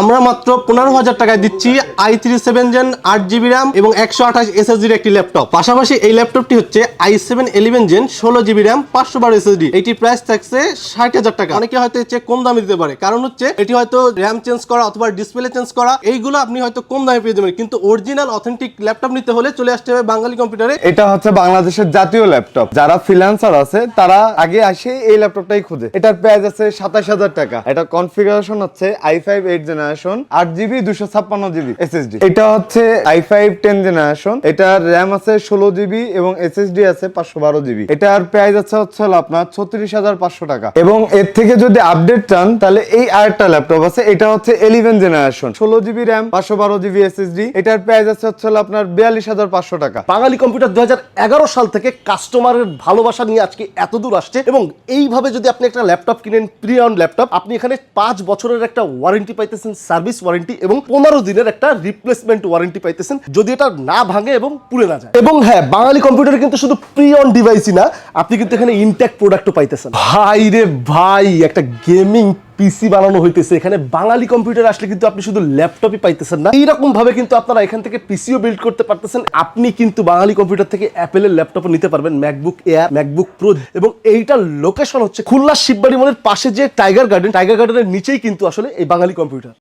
আমরা মাত্র পনেরো হাজার টাকায় দিচ্ছি আই থ্রি সেভেন জেন আট জিবি র্যাম এবং একশো আঠাশ এসএসডির একটি ল্যাপটপ পাশাপাশি এই ল্যাপটপটি হচ্ছে আই সেভেন ইলেভেন জেন ষোলো জিবি র্যাম পাঁচশো বারো এসএসডি এটির প্রাইস থাকছে ষাট হাজার টাকা। অনেকে হয়তো এর চেয়ে কম দামে দিতে পারে। কারণ হচ্ছে এটি হয়তো র্যাম চেঞ্জ করা অথবা ডিসপ্লে চেঞ্জ করা, এইগুলো আপনি হয়তো কম দামে পেয়ে যাবেন। কিন্তু অরিজিনাল অথেন্টিক ল্যাপটপ নিতে হলে চলে আসতে হবে বাঙালি কম্পিউটারে এটা হচ্ছে বাংলাদেশের জাতীয় ল্যাপটপ যারা ফ্রিল্যান্সার আছে, তারা আগে আসে এই ল্যাপটপটাই খুঁজে। এটার প্রাইস আছে সাতাশ হাজার টাকা। এটা কনফিগারেশন হচ্ছে আই ফাইভ এইট জেনারেশন আট জিবি দুশো ছাপ্পান্ন জিবি এসএসডি এটা হচ্ছে আই ফাইভ টেন জেনারেশন। এটার র্যাম আছে ষোলো জিবি এবং এসএসডি আছে পাঁচশো বারো জিবি। এটার প্রাইস আছে হচ্ছে আপনার ছত্রিশ হাজার পাঁচশো টাকা। এবং এর থেকে যদি আপডেট চান তাহলে এই আরেকটা ল্যাপটপ আছে। এটা হচ্ছে ইলেভেন জেনারেশন। ষোলো জিবি র্যাম পাঁচশো বারো জিবি এসএসডি এটার প্রাইস আছে হচ্ছে আপনার বিয়াল্লিশ হাজার পাঁচশো টাকা। বাঙালি কম্পিউটার দু হাজার এগারো সাল থেকে কাস্টমারের ভালোবাসা নিয়ে আজকে এত দূর আসছে এবং এইভাবে যদি আপনি একটা ল্যাপটপ কিনেন প্রি অন ল্যাপটপ আপনি এখানে পাঁচ বছরের একটা ওয়ারেন্টি পাইতেছেন সার্ভিস ওয়ারেন্টি এবং পনেরো দিনের একটা রিপ্লেসমেন্ট ওয়ারেন্টি পাইতেছেন, যদি এটা না ভাঙে এবং পুড়ে না যায়। এবং হ্যাঁ বাঙালি কম্পিউটার কিন্তু শুধু প্রি অন ডিভাইসই না, আপনি কিন্তু এখানে ইনট্যাক্ট প্রোডাক্টও পাইতেছেন। ভাই রে ভাই, একটা গেমিং পিসি বানানো হইতেছে। এখানে বাঙালি কম্পিউটার আসলে কিন্তু আপনি শুধু ল্যাপটপই পাইতেছেন না এইরকম ভাবে কিন্তু আপনারা এখান থেকে পিসিও বিল্ড করতে পারতেছেন। আপনি কিন্তু বাঙালি কম্পিউটার থেকে অ্যাপেলের ল্যাপটপও নিতে পারবেন ম্যাকবুক এয়ার ম্যাকবুক প্রো এবং এইটার লোকেশন হচ্ছে খুলনা শিববাড়ি মলের পাশে যে টাইগার গার্ডেন টাইগার গার্ডেনের নিচেই কিন্তু আসলে এই বাঙালি কম্পিউটার